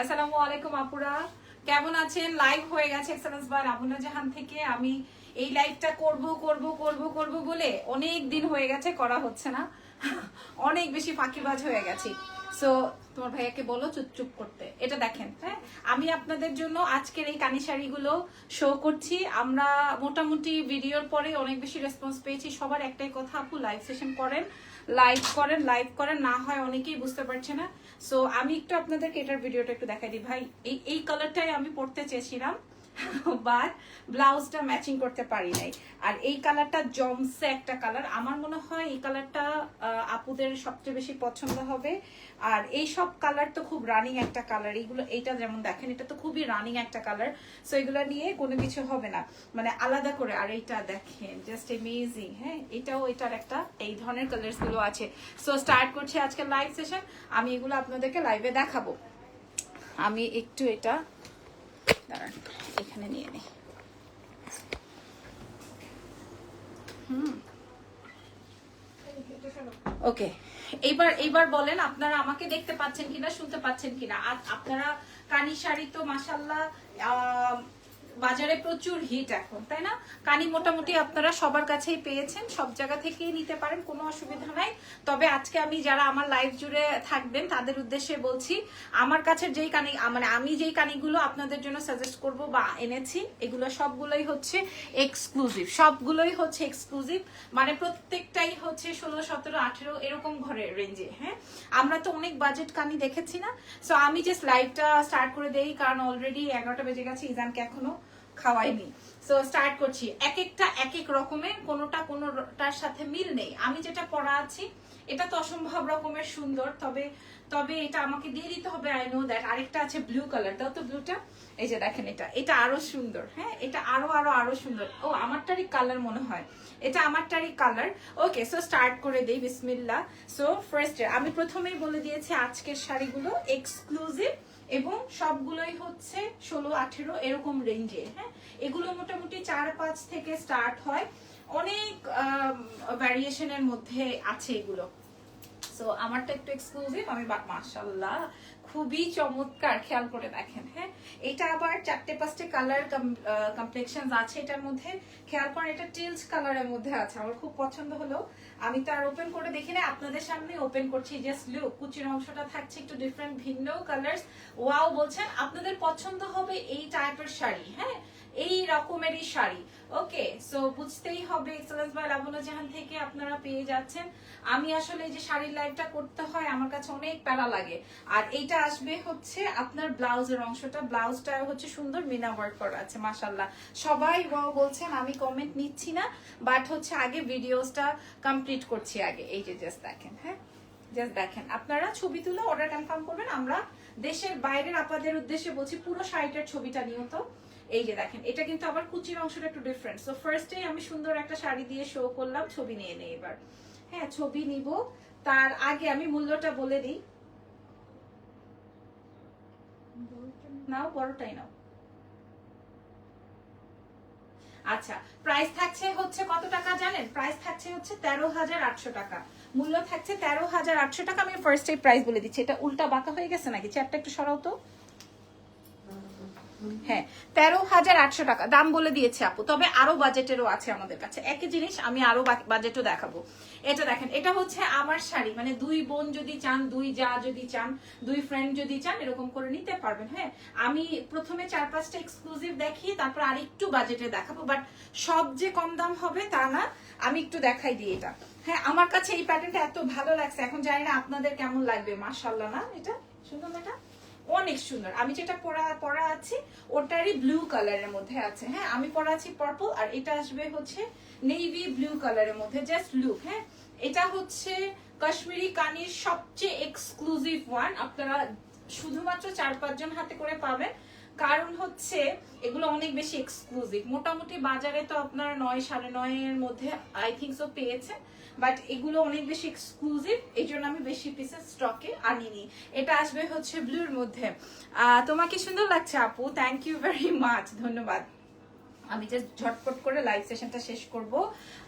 আসসালামু আলাইকুম আপুরা। কেমন আছেন? লাইভ হয়ে গেছে এক্সেলেন্স বার আবুনা জাহান থেকে। আমি এই লাইভটা করব করব করব করব বলে অনেক দিন হয়ে গেছে, করা হচ্ছে না। অনেক বেশি ফাঁকিবাজ হয়ে গেছি। সো তোমার ভাইয়াকে বলো চুপ চুপ করতে। এটা দেখেন হ্যাঁ? আমি আপনাদের জন্য আজকের এই কানি শাড়িগুলো শো করছি। আমরা মোটামুটি ভিডিওর পরে অনেক বেশি রেসপন্স পেয়েছি। সবার একটাই কথা, আপু লাইভ সেশন করেন লাইভ করেন লাইভ করেন। না হয় অনেকেই বুঝতে পারছে না। সো আমি একটু আপনাদেরকে এটার ভিডিওটা একটু দেখাই দিই। ভাই, এই এই কালারটাই আমি পড়তে চেয়েছিলাম। বাট ব্লাউজটা ম্যাচিং করতে পারি নাই। আর এই কালারটা জমসে একটা কালার। আমার মনে হয় এই কালারটা আপুদের সবচেয়ে বেশি পছন্দ হবে। আর এই সব কালার তো খুব রানিং একটা কালার। এইগুলো, এইটা যেমন দেখেন, এটা তো খুবই রানিং একটা কালার। সো এগুলো নিয়ে কোনো কিছু হবে না। মানে আলাদা করে, আর এইটা দেখেন জাস্ট এমেজিং হ্যাঁ এটাও, এটার একটা, এই ধরনের কালার্সগুলো আছে। সো স্টার্ট করছি আজকে লাইভ সেশন আমি এগুলো আপনাদেরকে লাইভে দেখাবো। আমি একটু এটা দাঁড়ান, এখানে নিয়ে নিই ওকে, এইবার এইবার বলেন আপনারা আমাকে দেখতে পাচ্ছেন কিনা, শুনতে পাচ্ছেন কিনা। আর আপনারা কানি শাড়ি তো মাসাল্লাহ বাজারে প্রচুর হিট এখন, তাই না? কানি মোটামুটি আপনারা সবার কাছেই পেয়েছেন, সব জায়গা থেকেই নিতে পারেন, কোনো অসুবিধা নাই। তবে আজকে আমি যারা আমার লাইফ জুড়ে থাকবেন, তাদের উদ্দেশ্যে বলছি, আমার কাছে যেই কানি মানে আমি যেই কানিগুলো আপনাদের জন্য সাজেস্ট করব বা এনেছি, এগুলো সবগুলোই হচ্ছে এক্সক্লুসিভ সবগুলোই হচ্ছে এক্সক্লুসিভ মানে প্রত্যেকটাই হচ্ছে ষোলো, সতেরো, আঠেরো, এরকম ঘরের রেঞ্জে হ্যাঁ? আমরা তো অনেক বাজেট কানি দেখেছি না। সো আমি জাস্ট লাইভটা স্টার্ট করে দেই, কারণ অলরেডি এগারোটা বেজে গেছে, ইজানকে এখনও। খাওয়াইনি। সো স্টার্ট করছি। এক একটা এক এক রকমের কোনোটা, কোনোটার সাথে মিল নেই। আমি যেটা পড়া আছি, এটা তো অসম্ভব রকমের সুন্দর, তবে তবে এটা আমাকে দিয়ে দিতে হবে আই নো দ্যাট আরেকটা আছে ব্লু কালার দাও তো ব্লুটা এই যে দেখেন এটা। এটা আরও সুন্দর হ্যাঁ? এটা আরও আরও আরও সুন্দর। ও, আমারটারই কালার মনে হয়। এটা আমারটারই কালার ওকে সো স্টার্ট করে দেই বিসমিল্লা সো ফার্স্ট আমি প্রথমেই বলে দিয়েছি আজকের শাড়িগুলো এক্সক্লুসিভ এবং সবগুলোই হচ্ছে ষোলো, আঠেরো, এরকম রেঞ্জে হ্যাঁ? এগুলো মোটামুটি চার পাঁচ থেকে স্টার্ট হয়। অনেক ভ্যারিয়েশনের মধ্যে আছে এগুলো। সো আমারটা একটু এক্সক্লুসিভ আমি মাশাল্লাহ খুবই চমৎকার, খেয়াল করে দেখেন হ্যাঁ? এটা আবার চারটে পাঁচটে কালার কমপ্লেকশন আছে এটার মধ্যে। খেয়াল করেন, এটা টিলস কালারের মধ্যে আছে। আমার খুব পছন্দ হলো। আমি তো আর ওপেন করে দেখি না আপনাদের সামনে ওপেন করছি। জাস্ট লুক কুচির অংশটা থাকছে একটু ডিফারেন্ট ভিন্ন কালার্স ওয়াও বলছেন, আপনাদের পছন্দ হবে এই টাইপের শাড়ি হ্যাঁ? এই রকমেরই শাড়ি। ওকে সো বুঝতেই হবে, এক্সেলেন্স বাই লাবনা জাহান থেকে আপনারা পেয়ে যাচ্ছেন। আমি আসলে এই যে শাড়ির লাইভটা করতে হয়, আমার কাছে অনেক প্যারা লাগে। আর এইটা আসবে হচ্ছে আপনার ব্লাউজের অংশটা। ব্লাউজটা হচ্ছে সুন্দর মিনা ওয়ার্ক করা আছে মাসাল্লাহ সবাই বলছেন, আমি কমেন্ট নিচ্ছি না বাট হচ্ছে আগে ভিডিওসটা কমপ্লিট করছি আগে। এই যে জাস্ট দেখেন হ্যাঁ? জাস্ট দেখেন। আপনারা ছবি তুলে অর্ডার কনফার্ম করবেন, আমরা দেশের বাইরের আপনাদের উদ্দেশ্যে বলছি, পুরো শাড়িটার ছবিটা নিও তো। এই যে দেখেন, এটা কিন্তু আবার কুচির অংশটা একটু ডিফারেন্ট সো ফার্স্টেই আমি সুন্দর একটা শাড়ি দিয়ে শো করলাম, ছবি নিয়ে নেই এবার। হ্যাঁ ছবি নিব। তার আগে আমি মূল্যটা বলে দিই। নাও, বড়টাই নাও। আচ্ছা প্রাইস থাকছে হচ্ছে কত টাকা জানেন? প্রাইস থাকছে হচ্ছে তেরো হাজার আটশো টাকা। মূল্য থাকছে তেরো হাজার আটশো টাকা। আমি ফার্স্ট ফার্স্টে প্রাইস বলে দিচ্ছি। এটা উল্টা বাঁকা হয়ে গেছে নাকি? চ্যাপটা একটু সরাও তো। হ্যাঁ তেরো হাজার আটশো টাকা। দাম বলে দিয়েছে আপু। তবে আরও বাজেটেরও আছে আমাদের কাছে। একই জিনিস আমি আরও বাজেটও দেখাবো। এটা দেখেন, এটা হচ্ছে আমার শাড়ি। মানে দুই বোন যদি চান, দুই যা যদি চান, দুই ফ্রেন্ড যদি চান, এরকম করে নিতে পারবেন। হ্যাঁ আমি প্রথমে চার পাঁচটা এক্সক্লুসিভ দেখি তারপর আর একটু বাজেটে দেখাবো। বাট সব যে কম দাম হবে তা না। আমি একটু দেখাই দিই এটা। হ্যাঁ আমার কাছে এই প্যাটার্নটা এত ভালো লাগছে। এখন জানি না আপনাদের কেমন লাগবে। মার্শাল্লাহ না এটা? সুন্দর না এটা? অনেক সুন্দর। আমি যেটা পরা পরা আছি, ওটারই ব্লু কালারের মধ্যে আছে। হ্যাঁ আমি পরা আছি পার্পল আর এটা আসবে হচ্ছে নেভি ব্লু কালারের মধ্যে। জাস্ট লুক হ্যাঁ। এটা হচ্ছে কাশ্মীরি কানির সবচেয়ে এক্সক্লুসিভ ওয়ান আপনারা শুধুমাত্র চার পাঁচজন হাতে করে পাবেন। কারণ হচ্ছে এগুলো অনেক বেশি এক্সক্লুসিভ মোটামুটি বাজারে তো আপনার নয়, সাড়ে নয়ের মধ্যে আই থিঙ্ক সো পেয়েছে বাট এগুলো অনেক বেশি এক্সক্লুসিভ এই জন্য আমি বেশি পিসের স্টকে আনিনি। এটা আসবে হচ্ছে ব্লুর মধ্যে। তোমাকে সুন্দর লাগছে আপু? থ্যাংক ইউ ভেরি মাচ ধন্যবাদ। আমি জাস্ট ঝটপট করে লাইভ সেশনটা শেষ করব।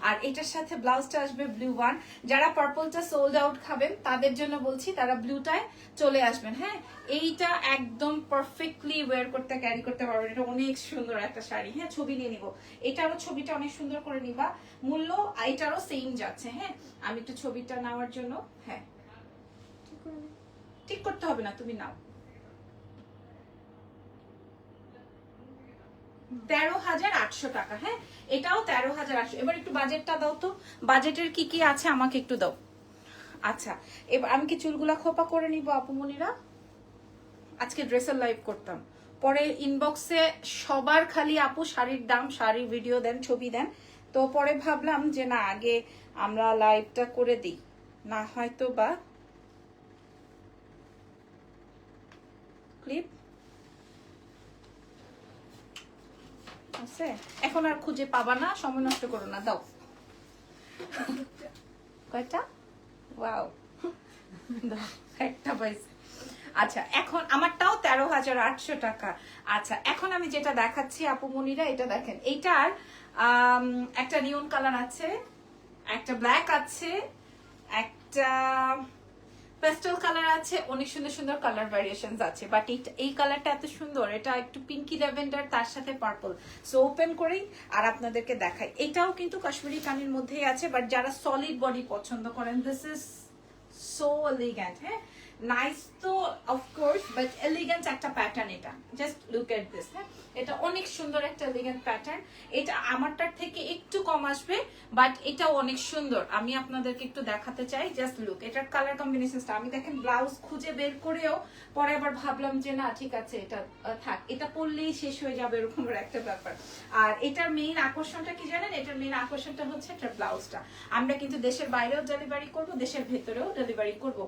আর এটার সাথে ব্লাউজটা আসবে ব্লু ওয়ান যারা পার্পলটা সোল্ড আউট খাবেন তাদের জন্য বলছি তারা ব্লুটায় চলে আসবেন হ্যাঁ? এইটা একদম পারফেক্টলি ওয়্যার করতে ক্যারি করতে পারবেন। এটা অনেক সুন্দর একটা শাড়ি হ্যাঁ? ছবি নিয়ে নিব। এটারও ছবিটা অনেক সুন্দর করে নিবা। মূল্য এটারও সেম যাচ্ছে হ্যাঁ? আমি একটু ছবিটা নেওয়ার জন্য হ্যাঁ। ঠিক করতে হবে না তুমি নাও। তেরো হাজার আটশো টাকা হ্যাঁ? এটাও তেরো হাজার আটশো। এবার একটু বাজেটটা দাও তো। বাজেটের কি কি আছে আমাকে একটু দাও। আচ্ছা এবার আমি কি চুলগুলা খোপা করে নিব আপুমনিরা আজকে ড্রেসের লাইভ করতাম। পরে ইনবক্সে সবার খালি আপু শাড়ির দাম, শাড়ির ভিডিও দেন, ছবি দেন। তো পরে ভাবলাম যে না, আগে আমরা লাইভটা করে দিই। না হয়তো বা ক্লিপ আছে? এখন আর খুঁজে পাবা না, সময় নষ্ট করো না, দাও। কয়টা? ওয়াও। একটা পাইছে। আচ্ছা এখন আমারটাও তেরো হাজার আটশো টাকা। আচ্ছা এখন আমি যেটা দেখাচ্ছি আপু মনিরা, এটা দেখেন। এইটার একটা নিয়ন কালার আছে, একটা ব্ল্যাক আছে, একটা পেস্টেল কালার আছে, অনেক সুন্দর সুন্দর কালার ভ্যারিয়েশন আছে বাট এই কালারটা এত সুন্দর, এটা একটু পিঙ্কি ল্যাভেন্ডার তার সাথে পার্পল সো ওপেন করেই আর আপনাদেরকে দেখাই। এটাও কিন্তু কাশ্মীরি কানের মধ্যেই আছে বাট যারা সলিড বডি পছন্দ করেন দিস ইজ সো এলিগ্যান্ট হ্যাঁ? নাইস তো অফকোর্স বাট এলিগেন্ট একটা প্যাটার্ন এটা। জাস্ট লুক এট দিস হ্যাঁ? এটা অনেক সুন্দর একটা এলিগেন্ট প্যাটার্ন এটা আমারটার থেকে একটু কম আসবে বাট এটাও অনেক সুন্দর। আমি আপনাদেরকে একটু দেখাতে চাই জাস্ট লুক এটার কালার কম্বিনেশনটা আমি দেখেন ব্লাউজ খুঁজে বের করেও পরে আবার ভাবলাম যে, না, ঠিক আছে, এটা থাক। এটা পরলেই শেষ হয়ে যাবে এরকম একটা ব্যাপার। আর এটার মেইন আকর্ষণটা কি জানেন? এটার মেইন আকর্ষণটা হচ্ছে এটার ব্লাউজটা আমরা কিন্তু দেশের বাইরেও ডেলিভারি করব, দেশের ভেতরেও ডেলিভারি করব।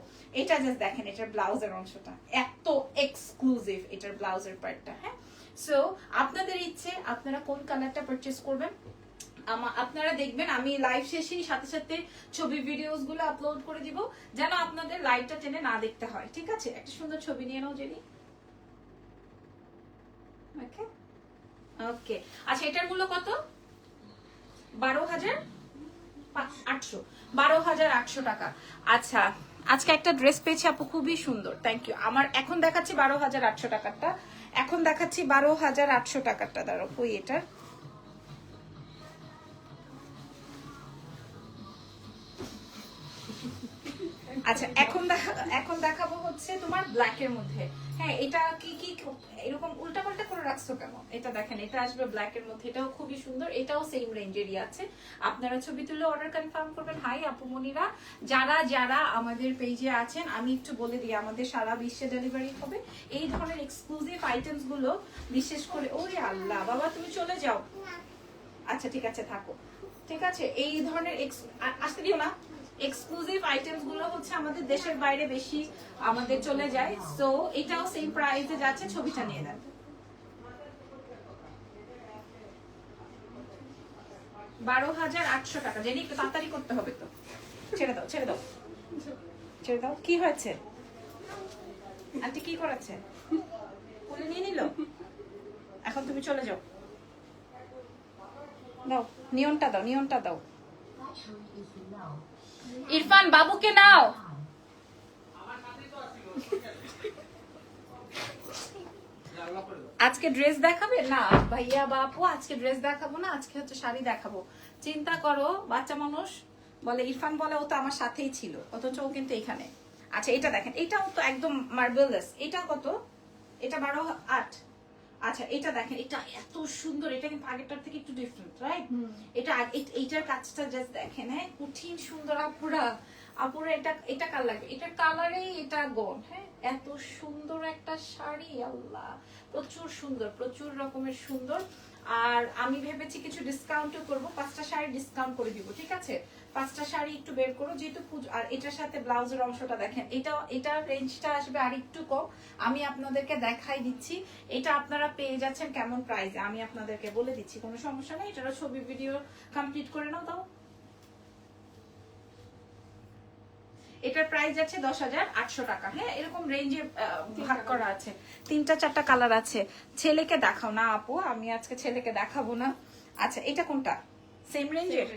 এটা জাস্ট দেখেন, এটার ব্লাউজের অংশটা। এত এক্সক্লুসিভ এটার ব্লাউজের পার্টটা হ্যাঁ? সো আপনাদের ইচ্ছে, আপনারা কোন কালারটা পারচেস করবেন? আপনারা দেখবেন আমি লাইভ শেষেই সাথে সাথে ছবি ভিডিওসগুলো আপলোড করে দিব, যেন আপনাদের লাইভটা টেনে না দেখতে হয়, ঠিক আছে? একটা সুন্দর ছবি নিয়ে নাও জেনি ওকে ওকে আচ্ছা এটার মূল্য কত? বারো হাজার আটশো। বারো হাজার আটশো টাকা। আচ্ছা আজকে একটা ড্রেস পেয়েছি আপু, খুবই সুন্দর থ্যাংক ইউ আমার এখন দেখাচ্ছি বারো হাজার আটশো টাকারটা। এখন দেখাচ্ছি বারো হাজার আটশো টাকারটা দাঁড়ো কই এটার। আচ্ছা এখন দেখা, এখন দেখাবো হচ্ছে তোমার ব্ল্যাক এর মধ্যে। হ্যাঁ এটা কি কি, এরকম উল্টাপাল্টা করে রাখছো কেন? এটা দেখেন, এটা আসবে ব্ল্যাক এর মধ্যে, এটাও খুবই সুন্দর, এটাও সেম রেঞ্জেরই আছে। আপনারা ছবি তুলে অর্ডার কনফার্ম করবেন। হাই আপুমনিরা যারা যারা আমাদের পেজে আছেন, আমি একটু বলে দিই, আমাদের সারা বিশ্বে ডেলিভারি হবে। এই ধরনের এক্সক্লুসিভ আইটেমসগুলো, বিশেষ করে, ওরে আল্লাহ, বাবা, তুমি চলে যাও। আচ্ছা ঠিক আছে, থাকো। ঠিক আছে, এই ধরনের আসতে দিও না। এক্সক্লুসিভ আইটেমসগুলো হচ্ছে আমাদের দেশের বাইরে বেশি আমাদের চলে যায়। সো এটাও সেম প্রাইসে যাচ্ছে, ছবিটা নিয়ে নেন। বারো হাজার আটশো টাকা। জেনে, একটু তাড়াতাড়ি করতে হবে তো। ছেড়ে দাও ছেড়ে দাও। ছেড়ে দাও। কি হয়েছে? আন্টি কি করাচ্ছে কোলে নিয়ে নিল? এখন তুমি চলে যাও। দাও, নিয়নটা দাও নিয়নটা দাও। ইরফান, বাবুকে নাও। আজকে ড্রেস দেখাবে? না, ভাইয়া, বাপু, আজকে ড্রেস দেখাবো না, আজকে হচ্ছে শাড়ি দেখাবো। চিন্তা করো, বাচ্চা মানুষ, বলে ইরফান বলে, ও তো আমার সাথেই ছিল, অথচ ও কিন্তু এখানে। আচ্ছা এটা দেখেন, এটাও তো একদম মার্বেলস এটা কত? এটা বারো আট। আচ্ছা এটা দেখেন এটা এত সুন্দর এটা কিন্তু আগেরটার থেকে একটু ডিফারেন্ট রাইট এটা এইটার কাজটা জাস্ট দেখেন হ্যাঁ? কঠিন সুন্দর আপুরা আপুরা এটা এটা কার লাগবে এটার কালারেই এটা গন হ্যাঁ? এত সুন্দর একটা শাড়ি আল্লাহ! প্রচুর সুন্দর প্রচুর রকমের সুন্দর। আর আমি ভেবেছি কিছু ডিসকাউন্টও করব পাঁচটা শাড়ি ডিসকাউন্ট করে দিব ঠিক আছে? পাঁচটা শাড়ি একটু বের করো যেহেতু পুজো আর এটার সাথে ব্লাউজের অংশটা দেখেন। এটা এটা রেঞ্জটা আসবে আর একটু কম। আমি আপনাদেরকে দেখাই দিচ্ছি। এটা আপনারা পেয়ে যাচ্ছেন কেমন প্রাইসে আমি আপনাদেরকে বলে দিচ্ছি কোনো সমস্যা নেই। এটারও ছবি ভিডিও কমপ্লিট করে নাও দাও এটার প্রাইস যাচ্ছে দশ হাজার আটশো টাকা। হ্যাঁ এরকম রেঞ্জে ভাগ করা আছে। তিনটা চারটা কালার আছে। ছেলেকে দেখাও না আপু আমি আজকে ছেলেকে দেখাবো না। আচ্ছা এটা কোনটা? সেম রেঞ্জের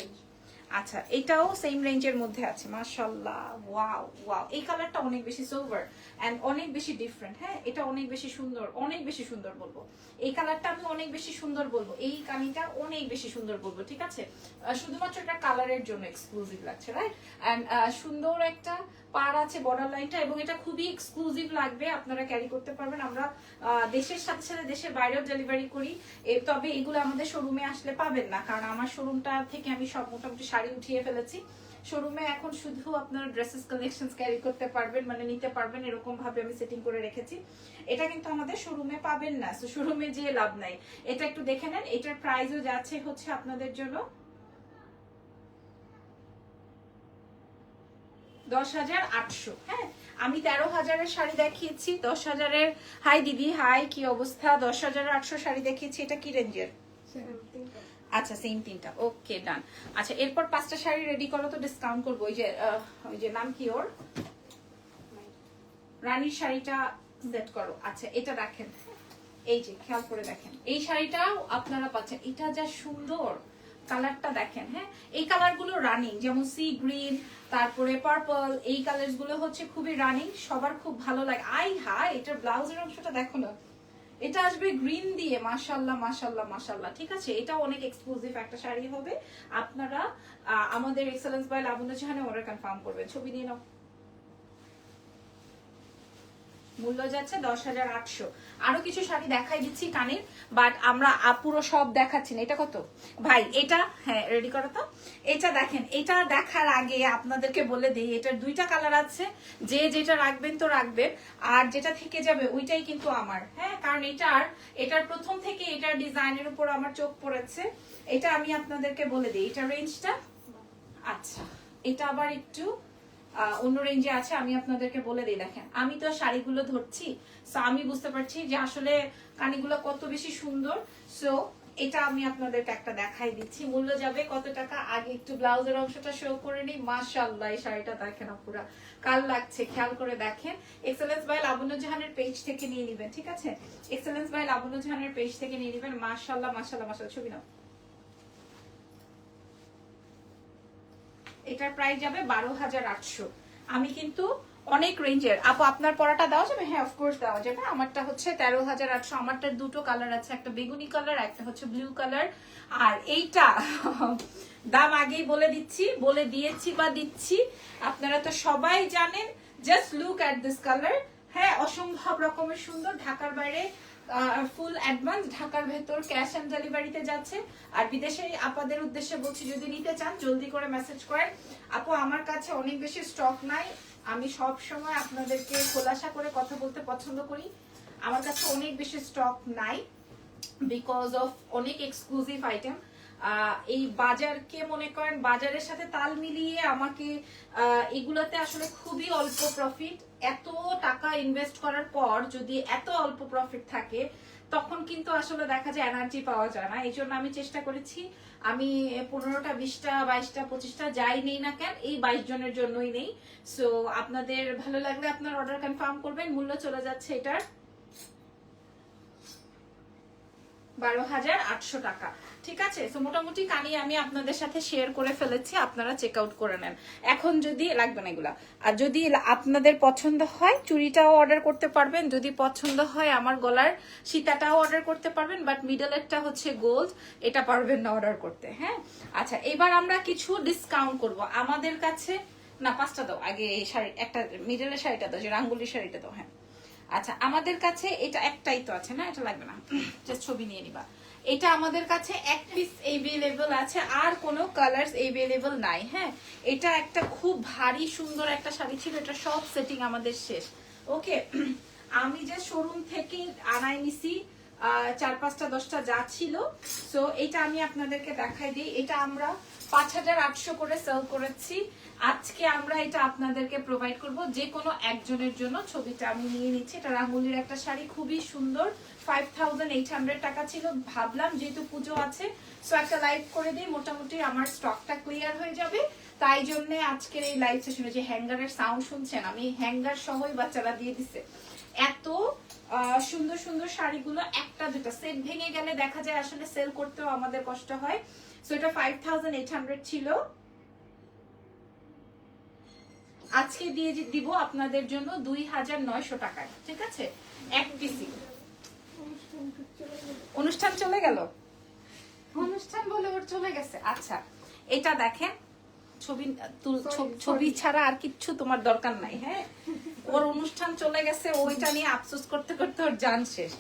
আচ্ছা এটাও সেম রেঞ্জের মধ্যে আছে মাশাল্লাহ ওয়াও ওয়াও। এই কালারটা অনেক বেশি সিলভার অ্যান্ড অনেক বেশি ডিফারেন্ট হ্যাঁ? এটা অনেক বেশি সুন্দর, অনেক বেশি সুন্দর বলব। এই কালারটা আমি অনেক বেশি সুন্দর বলব, এই কামিটা অনেক বেশি সুন্দর বলব, ঠিক আছে? শুধুমাত্র এটা কালারের জন্য এক্সক্লুসিভ লাগছে রাইট এন্ড সুন্দর একটা পার আছে বর্ডার লাইনটা এবং এটা খুবই এক্সক্লুসিভ লাগবে, আপনারা ক্যারি করতে পারবেন। আমরা দেশের সাথে সাথে দেশের বাইরেও ডেলিভারি করি। তবে এগুলো আমাদের শোরুমে আসলে পাবেন না, কারণ আমার শোরুমটা থেকে আমি সব মোটামুটি শাড়ি উঠিয়ে ফেলেছি। শোরুমে এখন শুধু আপনার ড্রেসেস কালেকশন ক্যারি করতে পারবেন মানে নিতে পারবেন, এরকম ভাবে আমি সেটিং করে রেখেছি। এটা কিন্তু আমাদের শোরুমে পাবেন না শোরুমে যেয়ে লাভ নাই। এটা একটু দেখে নেন, এটার প্রাইসও যাচ্ছে হচ্ছে আপনাদের জন্য দশ হাজার আটশো। হ্যাঁ আমি তেরো হাজারের শাড়ি দেখিয়েছি দশ হাজারের হাই দিদি হাই কি অবস্থা? দশ হাজার আটশো শাড়ি দেখিয়েছি এটা কি রেঞ্জের? আচ্ছা সেম তিনটা। ওকে ডান আচ্ছা এরপর পাঁচটা শাড়ি রেডি করো তো ডিসকাউন্ট করব। ওই যে ওই যে নাম কি ওর? রানীর শাড়িটা সেট করো। আচ্ছা এটা দেখেন। এই যে খেয়াল করে দেখেন। এই শাড়িটাও আপনারা পাচ্ছেন। এটা যা সুন্দর! কালারটা দেখেন হ্যাঁ? এই কালারগুলো রানিং যেমন সি গ্রিন তারপরে পার্পল এই কালারগুলো হচ্ছে খুবই রানিং সবার খুব ভালো লাগে। আই হা এটার ব্লাউজের অংশটা দেখো না। এটা আসবে গ্রিন দিয়ে মাশাল্লাহ মাশাল্লাহ মাশাল্লাহ ঠিক আছে? এটা অনেক এক্সক্লুসিভ একটা শাড়ি হবে। আপনারা আমাদের এক্সেলেন্স বাই লাবণ্য জাহানে অর্ডার কনফার্ম করবেন। ছবি নিয়ে নাও। মূল্য যাচ্ছে দশ হাজার আটশো। আরও কিছু শাড়ি দেখাই দিচ্ছি কানের বাট আমরা পুরো সব দেখাচ্ছি না। এটা কত? ভাই, এটা হ্যাঁ রেডি করো তো? এটা দেখেন, এটা দেখার আগে আপনাদেরকে বলে দিই, এটার দুইটা কালার আছে। যে যেটা রাখবেন তো রাখবেন, আর যেটা থেকে যাবে ওইটাই কিন্তু আমার। হ্যাঁ কারণ এটার এটার প্রথম থেকে এটার ডিজাইনের উপর আমার চোখ পড়েছে। এটা আমি আপনাদেরকে বলে দিই, এটা রেঞ্জটা আচ্ছা এটা আবার একটু অন্য রেঞ্জে আছে, আমি আপনাদেরকে বলে দিই, দেখেন, আমি তো শাড়িগুলো ধরছি সো আমি বুঝতে পারছি যে আসলে কানিগুলো কত বেশি সুন্দর সো এটা আমি আপনাদেরকে একটা দেখাই দিচ্ছি, মূল্য যাবে কত টাকা, আগে একটু ব্লাউজের অংশটা শো করে নিই, মাশাআল্লাহ, এই শাড়িটা দেখেন আপুরা কাল লাগছে, খেয়াল করে দেখেন এক্সেলেন্স বাই লাবণ্য জাহানের পেজ থেকে নিয়ে নিবেন, ঠিক আছে? এক্সেলেন্স বাই লাবণ্য জাহানের পেজ থেকে নিয়ে নিবেন, মাশাআল্লাহ মাশাআল্লাহ মাশাআল্লাহ, ছবি নাও। এটার প্রাইস যাবে বারো হাজার আটশো। আমি কিন্তু অনেক রেঞ্জের আপু, আপনার পরাটা দেওয়া যাবে? হ্যাঁ অফকোর্স দেওয়া যাবে। আমারটা হচ্ছে তেরো হাজার আটশো। আমারটার দুটো কালার আছে, একটা বেগুনি কালার একটা হচ্ছে ব্লু কালার আর এইটা, দাম আগেই বলে দিচ্ছি, বলে দিয়েছি বা দিচ্ছি। আপনারা তো সবাই জানেন just look at this colour হ্যাঁ অসম্ভব রকমের সুন্দর, ঢাকার বাইরে ফুল অ্যাডভান্স ঢাকার ভেতর ক্যাশ অন ডেলিভারিতে যাচ্ছে। আর বিদেশে আপাদের উদ্দেশ্যে বলছি, যদি নিতে চান, জলদি করে মেসেজ করেন। আপু, আমার কাছে অনেক বেশি স্টক নাই। আমি সব সময় আপনাদেরকে খোলাসা করে কথা বলতে পছন্দ করি। আমার কাছে অনেক বেশি স্টক নাই বিকজ অফ অনেক এক্সক্লুসিভ আইটেম এই বাজারকে মনে করেন, বাজারের সাথে তাল মিলিয়ে আমাকে এগুলোতে আসলে খুবই অল্প প্রফিট এত টাকা ইনভেস্ট করার পর যদি এত অল্প প্রফিট থাকে, তখন কিন্তু আসলে দেখা যায় এনার্জি পাওয়া যায় না। এই জন্য আমি চেষ্টা করেছি, আমি পনেরোটা, বিশটা, বাইশটা, পঁচিশটা যাই নেই না কেন, এই বাইশ জনের জন্যই নেই। সো আপনাদের ভালো লাগলে আপনার অর্ডার কনফার্ম করবেন, মূল্য চলে যাচ্ছে এটার। বারো হাজার আটশো টাকা। ঠিক আছে? তো মোটামুটি কানি আমি আপনাদের সাথে শেয়ার করে ফেলেছি, আপনারা চেক আউট করে নেন। এখন যদি, লাগবে না এগুলা। আর যদি আপনাদের পছন্দ হয়, চুড়িটাও অর্ডার করতে পারবেন। যদি পছন্দ হয় আমার গলার, সীতাটাও অর্ডার করতে পারবেন বাট মিডলেরটা হচ্ছে গোল্ড এটা পারবেন না অর্ডার করতে হ্যাঁ? আচ্ছা এবার আমরা কিছু ডিসকাউন্ট করব। আমাদের কাছে, না, পাঁচটা দাও। আগে এই শাড়ি, একটা মিডলের শাড়িটা দাও, যে রাঙ্গুলি শাড়িটা দাও হ্যাঁ। আচ্ছা আমাদের কাছে এটা একটাই তো আছে না? এটা লাগবে না। জাস্ট ছবি নিয়ে নিবা। এটা আমাদের কাছে এক পিস এভেলেবল আছে, আর কোনো কালার্স এভেলেবল নাই হ্যাঁ? এটা একটা খুব ভারী, সুন্দর একটা শাড়ি ছিল, এটা সব সেটিং আমাদের শেষ। ওকে আমি যে শোরুম থেকে আনাই নিছি চার পাঁচটা, দশটা যা ছিল সো এটা আমি আপনাদেরকে দেখাই দিই। এটা আমরা পাঁচ হাজার আটশো করে সেল করেছি। আজকে আমরা এটা আপনাদেরকে প্রোভাইড করব। যে কোনো একজনের জন্য ছবিটা আমি নিয়ে নিচ্ছি। এটা রাঙ্গুলির একটা শাড়ি, খুবই সুন্দর। ফাইভ টাকা ছিল। ভাবলাম যেহেতু পুজো আছে সো একটা লাইভ করে দিই। মোটামুটি আমার স্টকটা ক্লিয়ার হয়ে যাবে। তাই জন্য আজকের এই লাইভ সেশনে যে হ্যাঙ্গারের সাউন্ড শুনছেন, আমি হ্যাঙ্গার সহই বাচ্চারা দিয়ে দিছে। এত সুন্দর সুন্দর শাড়িগুলো একটা দুটো সেট ভেঙে গেলে দেখা যায় আসলে সেল করতেও আমাদের কষ্ট হয়। সো এটা ফাইভ থাউজেন্ড এইট হান্ড্রেড ছিল। আজকে দিয়ে দিব আপনাদের জন্য দুই হাজার নয়শো টাকায় ঠিক আছে? এক পিসি। অনুষ্ঠান চলে গেল? অনুষ্ঠান বলে ওর চলে গেছে। আচ্ছা এটা দেখেন ছবি ছবি ছাড়া আর কিচ্ছু তোমার দরকার নাই হ্যাঁ? ওর অনুষ্ঠান চলে গেছে ওইটা নিয়ে আফসোস করতে করতে ওর জান শেষ।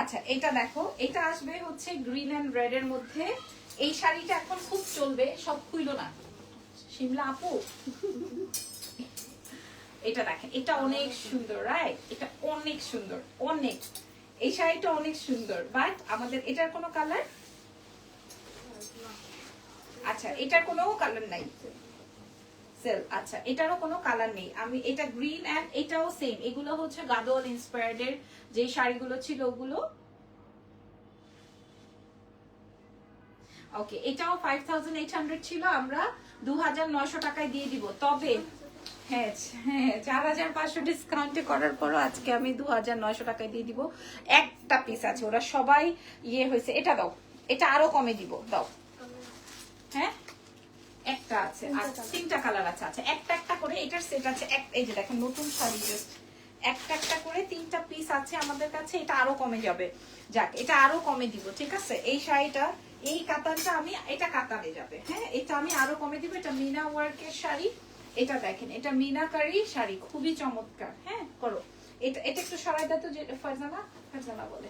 আচ্ছা এটা দেখো এটা আসবে হচ্ছে গ্রিন এন্ড রেড এর মধ্যে। এই শাড়িটা এখন খুব চলবে, সব খুইলো না। শিমলা আপু? এটা দেখেন, এটা অনেক সুন্দর রাইট এটা অনেক সুন্দর, অনেক। এই শাড়িটা অনেক সুন্দর বাট আমাদের এটার কোনো কালার আচ্ছা এটার কোনো কালার নাই। সেল আচ্ছা এটারও কোনো কালার নেই। আমি, এটা গ্রিন এন্ড এটাও সেম এগুলো হচ্ছে গাদোয়াল ইন্সপায়ার্ড এর যে শাড়িগুলো ছিল, ওগুলো ওকে এটাও ফাইভ থাউজেন্ড এইট হান্ড্রেড ছিল আমরা দু হাজার নয়শো টাকায় দিয়ে দিব। তবে হ্যাঁ হ্যাঁ চার হাজার পাঁচশো ডিসকাউন্টে করার পরও আজকে আমি দু হাজার নয়শো টাকায় দিয়ে দিব। একটা পিস আছে ওরা সবাই ইয়ে হয়েছে। এটা দাও এটা আরও কমে দিব দাও। হ্যাঁ একটা আছে আর তিনটা কালার আছে আচ্ছা একটা একটা করে এটার সেট আছে এক এই যে দেখেন নতুন শাড়ি জাস্ট একটা একটা করে তিনটা পিস আছে আমাদের কাছে এটা আরও কমে যাবে। যাক এটা আরও কমে দিব ঠিক আছে? এই শাড়িটা এই কাতানটা আমি এটা কাতানে যাবে। হ্যাঁ এটা আমি আরও কমে দিব এটা মিনা ওয়ার্কের শাড়ি। এটা দেখেন এটা মিনাকারি শাড়ি খুবই চমৎকার। হ্যাঁ করো। এটা এটা একটু সরাই দাও তো ফারজানা ফারজানা বলে।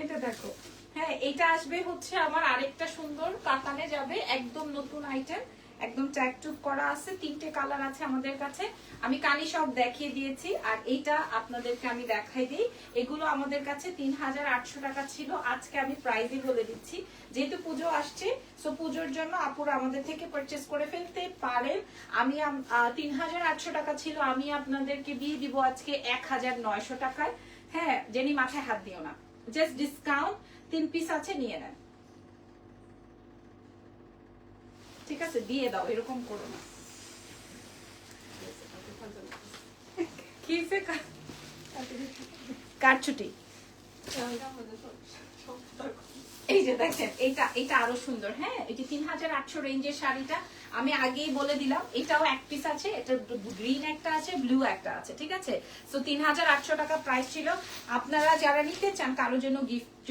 এটা দেখো। হ্যাঁ এটা আসবে হচ্ছে আমার আরেকটা সুন্দর কাতানে যাবে একদম নতুন আইটেম একদম ট্যাগটুক করা আছে, তিনটে কালার আছে আমাদের কাছে। আমি কানি সব দেখিয়ে দিয়েছি, আর এইটা আপনাদেরকে আমি দেখাই দিই। এগুলো আমাদের কাছে তিন হাজার আটশো টাকা ছিল। আজকে আমি প্রাইজই বলে দিচ্ছি। যেহেতু পুজো আসছে সো পুজোর জন্য আপুরা আমাদের থেকে পারচেস করে ফেলতে পারেন। আমি তিন হাজার আটশো টাকা ছিল, আমি আপনাদেরকে দিয়ে দিব আজকে এক হাজার নয়শো টাকায়। হ্যাঁ জেনি মাথায় হাত দিও না। জাস্ট ডিসকাউন্ট তিন পিস আছে, নিয়ে নেন। ঠিক আছে দিয়ে দাও এরকম করো না কিসে কার ছুটি এই যে দেখেন, এটা এটা আরও সুন্দর হ্যাঁ? এটি তিন হাজার আটশো রেঞ্জের শাড়িটা আমি আগেই বলে দিলাম, এটাও এক পিস আছে, এটা গ্রিন একটা আছে ব্লু একটা আছে, ঠিক আছে? তো তিন হাজার আটশো টাকা প্রাইস ছিল। আপনারা যারা নিতে চান, কারোর জন্য গিফট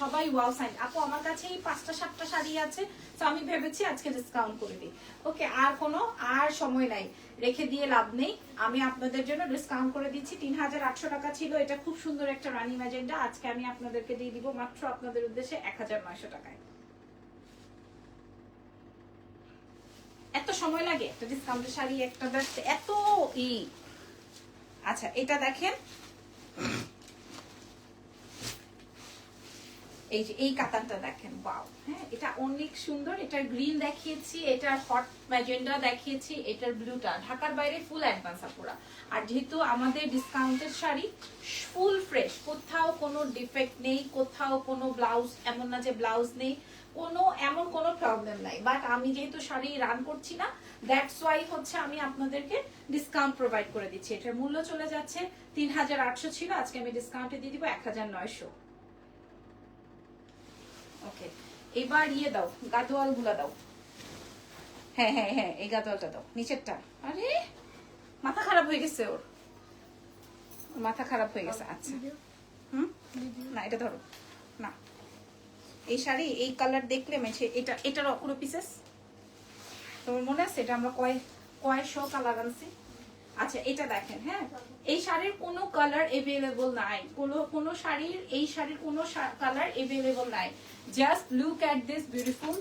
সবাই ওয়াও সাইন আপু, আমার কাছে এই পাঁচটা, সাতটা শাড়ি আছে তো আমি ভেবেছি আজকে ডিসকাউন্ট করে দিই। ওকে আর কোনো, আর সময় নাই। রেখে দিয়ে লাভ নেই। আমি আপনাদের জন্য ডিসকাউন্ট করে দিচ্ছি। তিন হাজার আটশো টাকা ছিল। এটা খুব সুন্দর একটা রানি ম্যাজেন্ডা আজকে আমি আপনাদেরকে দিয়ে দিব মাত্র আপনাদের উদ্দেশ্যে এক হাজার নয়শো টাকায়। এত সময় লাগে? একটা ডিসকাউন্টের শাড়ি, একটা এত ই। আচ্ছা এটা দেখেন। এই যে এই কাতানটা দেখেন বাও হ্যাঁ এটা অনেক সুন্দর, এটার গ্রিন দেখিয়েছি, এটার হট ম্যাজেন্ডা দেখিয়েছি, এটার ব্লুটা ঢাকার বাইরে ফুল অ্যাডভান্স আপুরা। আর যেহেতু আমাদের ডিসকাউন্টের শাড়ি ফুল ফ্রেশ কোথাও কোনো ডিফেক্ট নেই, কোথাও কোনো ব্লাউজ এমন না যে ব্লাউজ নেই, কোনো, এমন কোনো প্রবলেম নাই। বাট আমি যেহেতু শাড়ি রান করছি না দ্যাটস ওয়াই হচ্ছে আমি আপনাদেরকে ডিসকাউন্ট প্রোভাইড করে দিচ্ছি। এটার মূল্য চলে যাচ্ছে তিন হাজার আটশো ছিল, আজকে আমি ডিসকাউন্টে দিয়ে দিব এক হাজার নয়শো। ওকে এবার ইয়ে দাও গাদোয়ালগুলা দাও। হ্যাঁ হ্যাঁ হ্যাঁ এই গাদোয়ালটা দাও নিচেরটা। আরে মাথা খারাপ হয়ে গেছে ওর। মাথা খারাপ হয়ে গেছে আচ্ছা। হুম? না এটা ধরো। না। এই শাড়ি এই কালার দেখলে মেছে এটা এটার অকুরো পিসেস তোমার মনে আছে? এটা আমরা কয় কয়শো কালার আনছি? আচ্ছা এটা দেখেন হ্যাঁ? এই শাড়ির কোনো কালার এভেলেবল নাই। কোনো কোনো শাড়ির, এই শাড়ির কোনো কালার এভেলেবল নাই। Just look at this beautiful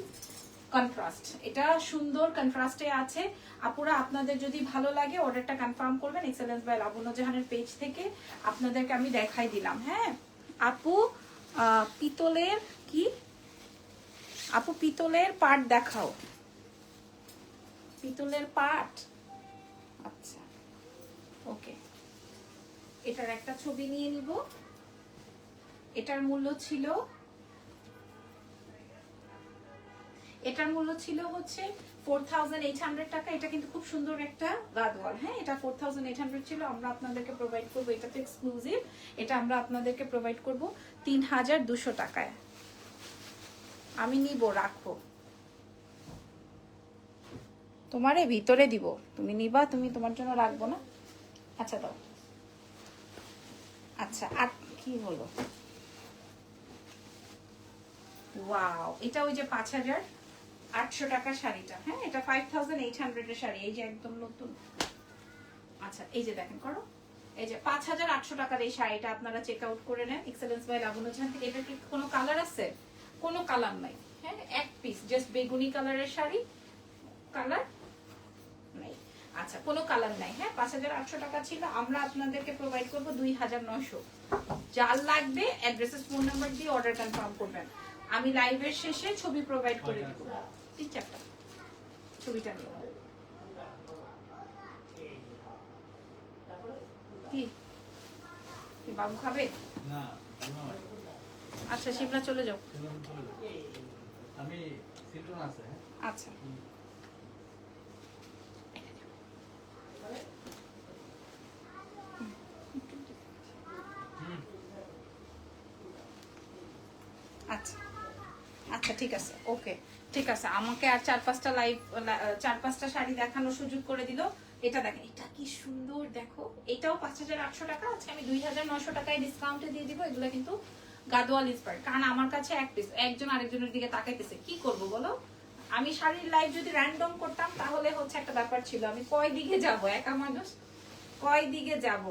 contrast এটা সুন্দর কন্ট্রাস্টে আছে। আপুরা, আপনাদের যদি ভালো লাগে অর্ডারটা কনফার্ম করবেন এক্সেলেন্স বাই লাবণ্য জাহানের পেজ থেকে। আপনাদেরকে আমি দেখাই দিলাম হ্যাঁ? আপু পিতলের কি? আপু, পিতলের পাট দেখাও। পিতলের পাট আচ্ছা। ওকে এটার একটা ছবি নিয়ে নিব। এটার মূল্য ছিল, এটার মূল্য ছিল হচ্ছে ফোর টাকা। এটা কিন্তু খুব সুন্দর একটা গাদওয়াল হ্যাঁ? এটা ফোর ছিল, আমরা আপনাদেরকে প্রোভাইড করব। এটা তো এক্সক্লুসিভ এটা আমরা আপনাদেরকে প্রোভাইড করব তিন হাজার দুশো টাকায়। আমি নিব, রাখব। তোমারে ভিতরে দিব। তুমি নিবা, তুমি তোমার জন্য রাখব না। আচ্ছা দাও। আচ্ছা আর কি হলো? ওয়াও, এটা ওই যে পাঁচ হাজার আটশো টাকার শাড়িটা। হ্যাঁ এটা ফাইভ থাউজেন্ড এইট হান্ড্রেডের শাড়ি, এই যে একদম নতুন। আচ্ছা এই যে দেখেন, করো। এই যে পাঁচ হাজার আটশো টাকার এই শাড়িটা আপনারা চেক আউট করে নেন। এক্সেলেন্স বাই লাবণ্য ঝান থেকে এটা কি কোনো কালার আছে? কোনো কালার নাই। হ্যাঁ এক পিস জাস্ট বেগুনি কালারের শাড়ি কালার আচ্ছা কোনো কালার নাই হ্যাঁ? পাঁচ হাজার আটশো টাকা ছিল। আমরা আপনাদেরকে প্রোভাইড করব দুই হাজার নয়শো। যার লাগবে অ্যাড্রেসেস ফোন নাম্বার দিয়ে অর্ডার কনফার্ম করবেন। আমি লাইভের শেষে ছবি প্রোভাইড করে দেবো। তিন চারটা। ছবিটা নিয়ে। কি? বাবু খাবে? আচ্ছা শিবনা চলে যাও। আমি আছে হ্যাঁ? আচ্ছা হুম। আচ্ছা আচ্ছা ঠিক আছে ওকে, ঠিক আছে, আমাকে আর চার পাঁচটা লাইভ চার পাঁচটা শাড়ি দেখানোর সুযোগ করে দিল। এটা দেখেন, এটা কি সুন্দর, দেখো, এটাও পাঁচ হাজার আটশো টাকা আছে আমি দুই হাজার নশো টাকায় ডিসকাউন্টে দিয়ে দিব, এগুলো কিন্তু গাদোয়াল ইন্সপায়ার কারণ আমার কাছে এক পিস একজন আরেকজনের দিকে তাকাইতেছে, কি করব বলো? আমি শাড়ির লাইভ যদি র্যান্ডম করতাম, তাহলে হচ্ছে একটা ব্যাপার ছিল, আমি কয় দিকে যাব, একা মানুষ? কয় দিকে যাব?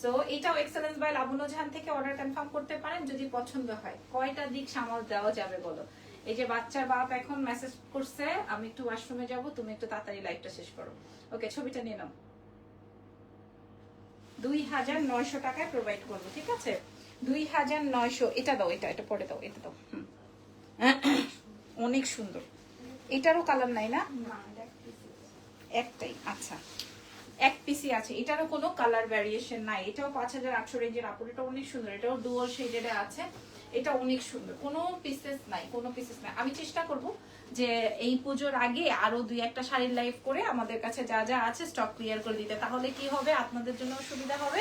সো এটাও এক্সেলেন্স বাই লাবণ্য ঝান থেকে অর্ডার কনফার্ম করতে পারেন, যদি পছন্দ হয়। কয়টা দিক সামাল দেওয়া যাবে বলো? এই যে বাচ্চার বাপ এখন মেসেজ করছে, আমি একটু ওয়াশরুমে যাব, তুমি একটু তাড়াতাড়ি লাইভটা শেষ করো। ওকে ছবিটা নিয়ে নাও। দুই হাজার নয়শো টাকায় প্রোভাইড করব, ঠিক আছে? দুই হাজার নয়শো, এটা দাও, এটা এটা পরে দাও, এটা দাও। অনেক সুন্দর। এটারও কালার নাই না? একটাই আচ্ছা। এক পিসি আছে, এটারও কোনো কালার ভ্যারিয়েশন নাই। এটাও পাঁচ হাজার আটশো রেঞ্জের কাপড় এটা অনেক সুন্দর, এটাও ডুয়াল শেডের আছে। এটা অনেক সুন্দর। কোনো পিসেস নাই, কোনো পিসেস নাই। আমি চেষ্টা করব যে এই পুজোর আগে আরও দুই একটা শাড়ির লাইভ করে আমাদের কাছে যা যা আছে স্টক ক্লিয়ার করে দিতে। তাহলে কি হবে? আপনাদের জন্য সুবিধা হবে,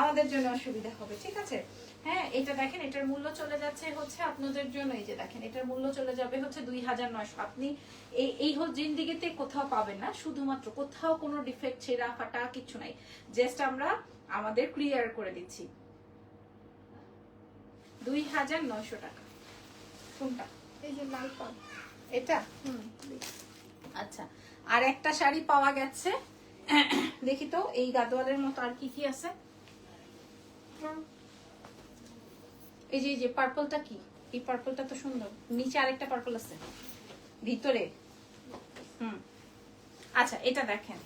আমাদের জন্য সুবিধা হবে। ঠিক আছে? হ্যাঁ এটা দেখেন, এটার মূল্য চলে যাচ্ছে হচ্ছে আপনাদের জন্য। এই যে দেখেন, এটার মূল্য চলে যাবে হচ্ছে দুই হাজার নয়শো। আপনি এই এই হোক জিন্দিগিতে কোথাও পাবেন না, শুধুমাত্র কোথাও কোনো ডিফেক্ট ছেঁড়া ফাটা কিছু নাই। জাস্ট আমরা আমাদের ক্লিয়ার করে দিচ্ছি। দুই হাজার নয়শো টাকা। কোনটা? এই যে লাল পাল এটা? হুম। আচ্ছা আর একটা শাড়ি পাওয়া গেছে। দেখি তো এই গাদোয়ালের মতো আর কি কি আছে? এই যে এই যে পার্পলটা কি? এই পার্পলটা তো সুন্দর। নিচে আরেকটা পার্পল আছে। ভিতরে? হুম। আচ্ছা এটা দেখেন।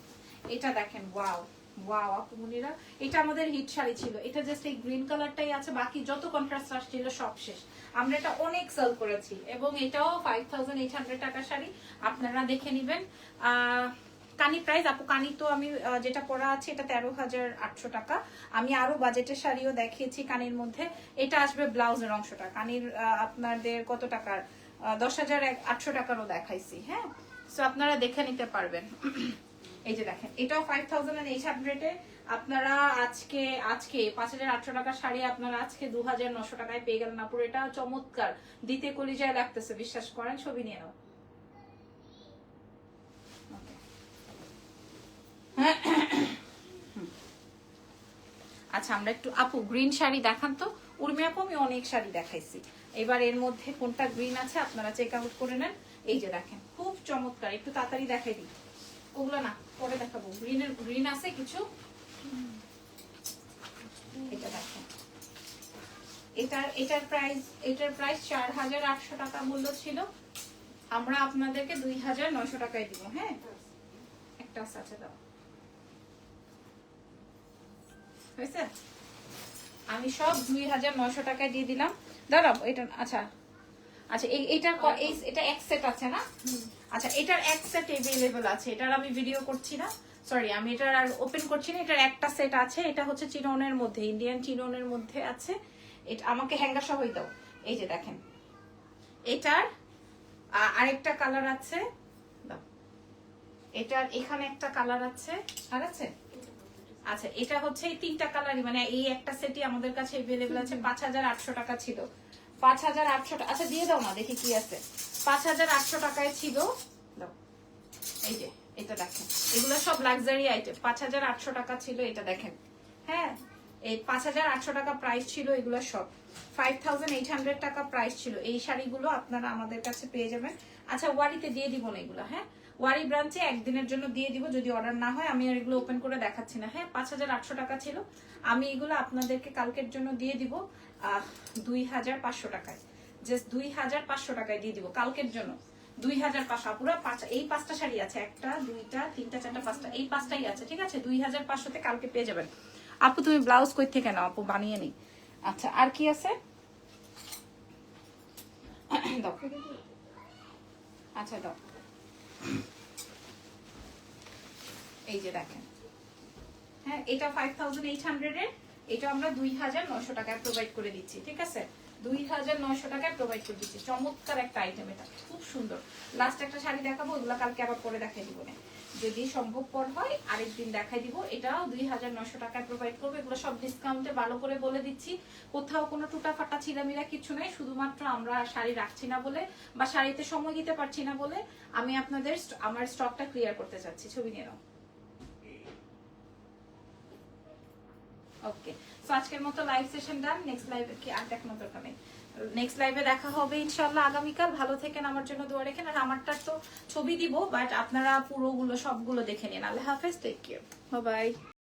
এটা দেখেন ওয়াও ওয়াও আপুমনিরা এটা আমাদের হিট শাড়ি ছিল। এটা জাস্ট এই গ্রিন কালারটাই আছে, বাকি যত কন্ট্রাস্ট আসছিল সব শেষ। আমরা এটা অনেক সেল করেছি, এবং এটাও ফাইভ থাউজেন্ড এইট হান্ড্রেড টাকা শাড়ি, আপনারা দেখে নেবেন। কানি প্রাইস আপু কানি তো আমি যেটা পরা আছে এটা তেরো হাজার আটশো টাকা। আমি আরও বাজেটের শাড়িও দেখিয়েছি কানির মধ্যে। এটা আসবে ব্লাউজের অংশটা। কানির আপনাদের কত টাকার? দশ হাজার আটশো টাকারও দেখাইছি হ্যাঁ? সো আপনারা দেখে নিতে পারবেন। এই যে দেখেন, এটাও ফাইভ থাউজেন্ড আপনারা আজকে আজকে পাঁচ হাজার আটশো টাকার শাড়ি আপনারা আজকে দু হাজার নশো টাকায় পেয়ে গেলেন আপুর। এটা চমৎকার। দিতে কলিজায় লাগতেছে, বিশ্বাস করেন, ছবি নিয়ে নাও। আচ্ছা আমরা একটু, আপু গ্রিন শাড়ি দেখান তো। উর্মি আপু, আমি অনেক শাড়ি দেখাইছি। এবার এর মধ্যে কোনটা গ্রিন আছে আপনারা চেক আউট করে নেন। এই যে দেখেন, খুব চমৎকার। একটু তাড়াতাড়ি দেখাই দিই। ওগুলো না পরে দেখাবো। গ্রিনের গ্রিন আছে কিছু। এটা দেখেন এটার এটার প্রাইস এটার প্রাইস চার হাজার আটশো টাকা মূল্য ছিল। আমরা আপনাদেরকে দুই হাজার নয়শো টাকায় দিব হ্যাঁ? একটা আছে দাও। হয়েছে? আমি সব দুই হাজার নয়শো টাকায় দিয়ে দিলাম। দাঁড়াও, এটা আচ্ছা। আচ্ছা এই এটার এই এটা এক সেট আছে না? আচ্ছা এটার এক সেট এভেলেবেল আছে এটার আমি ভিডিও করছি না। সরি আমি এটার আর ওপেন করছি না এটার একটা সেট আছে এটা হচ্ছে চিরনের মধ্যে ইন্ডিয়ান চিরনের মধ্যে আছে। আমাকে হ্যাঙ্গার সহই দাও। এই যে দেখেন এটার আরেকটা কালার আছে। এটার এখানে একটা কালার আছে আর আছে? আচ্ছা এটা হচ্ছে এই তিনটা কালারই মানে এই একটা সেটই আমাদের কাছে এভেলেবেল আছে পাঁচ হাজার আটশো টাকা ছিল। পাঁচ হাজার আটশো আচ্ছা দিয়ে দাও না দেখি কি আছে। পাঁচ হাজার আটশো টাকায় ছিল। এই যে, এটা দেখেন। এগুলো সব লাক্সারি আইটেম পাঁচ হাজার আটশো টাকা ছিল, এটা দেখেন। হ্যাঁ এই পাঁচ হাজার আটশো টাকা প্রাইস ছিল, এগুলো সব। ফাইভ থাউজেন্ড এইট হান্ড্রেড টাকা প্রাইস ছিল। এই শাড়িগুলো আপনারা আমাদের কাছে পেয়ে যাবেন। আচ্ছা ওয়ারিতে দিয়ে দিব না এগুলো হ্যাঁ? ওয়ারি ব্রাঞ্চে একদিনের জন্য দিয়ে দিব, যদি অর্ডার না হয়। আমি আর এগুলো ওপেন করে দেখাচ্ছি না হ্যাঁ? পাঁচ হাজার আটশো টাকা ছিল। আমি এগুলো আপনাদেরকে কালকের জন্য দিয়ে দিব দুই হাজার পাঁচশো টাকায়। জাস্ট দুই হাজার পাঁচশো টাকায় দিয়ে দিব কালকের জন্য। দুই হাজার পাঁচশো পুরো এই পাঁচটা শাড়ি আছে। একটা, দুইটা, তিনটা, চারটা, পাঁচটা, এই পাঁচটাই আছে, ঠিক আছে? দুই হাজার পাঁচশোতে কালকে পেয়ে যাবেন। আপু, তুমি ব্লাউজ কই থেকে নাও? আপু বানিয়ে নি আচ্ছা আর কি আছে? আচ্ছা দাও। এই যে দেখেন। হ্যাঁ এটা ফাইভ থাউজেন্ড এইট হান্ড্রেডের এটা আমরা দুই হাজার নয়শো টাকায় প্রোভাইড করে দিচ্ছি, ঠিক আছে? দুই হাজার নয়শো টাকায় প্রোভাইড করে দিচ্ছি চমৎকার একটা আইটেম এটা। খুব সুন্দর। লাস্ট একটা শাড়ি দেখাবো, ওগুলো কালকে আবার পরে দেখাই দিব না যদি সম্ভবপর হয়, আরেকদিন দেখাই দিব। এটাও দুই হাজার নশো টাকায় প্রোভাইড করব। এগুলো সব ডিসকাউন্টে ভালো করে বলে দিচ্ছি। কোথাও কোনো টুটা ফাটা ছিলামিলা কিছু নেই। শুধুমাত্র আমরা শাড়ি রাখছি না বলে বা শাড়িতে সময় দিতে পারছি না বলে আমি আপনাদের আমার স্টকটা ক্লিয়ার করতে চাচ্ছি। ছবি নিয়ে নাও। ওকে সো আজকের মতো live session done next live কি আর দেখানোর দরকার নেই। নেক্সট লাইভে দেখা হবে ইনশাল্লাহ আগামীকাল। ভালো থেকেন, আমার জন্য দোয়া রেখেন। আর আমারটার তো ছবি দিব বাট আপনারা পুরোগুলো, সবগুলো দেখে নিন। আল্লাহ হাফেজ টেক কেয়ার বাই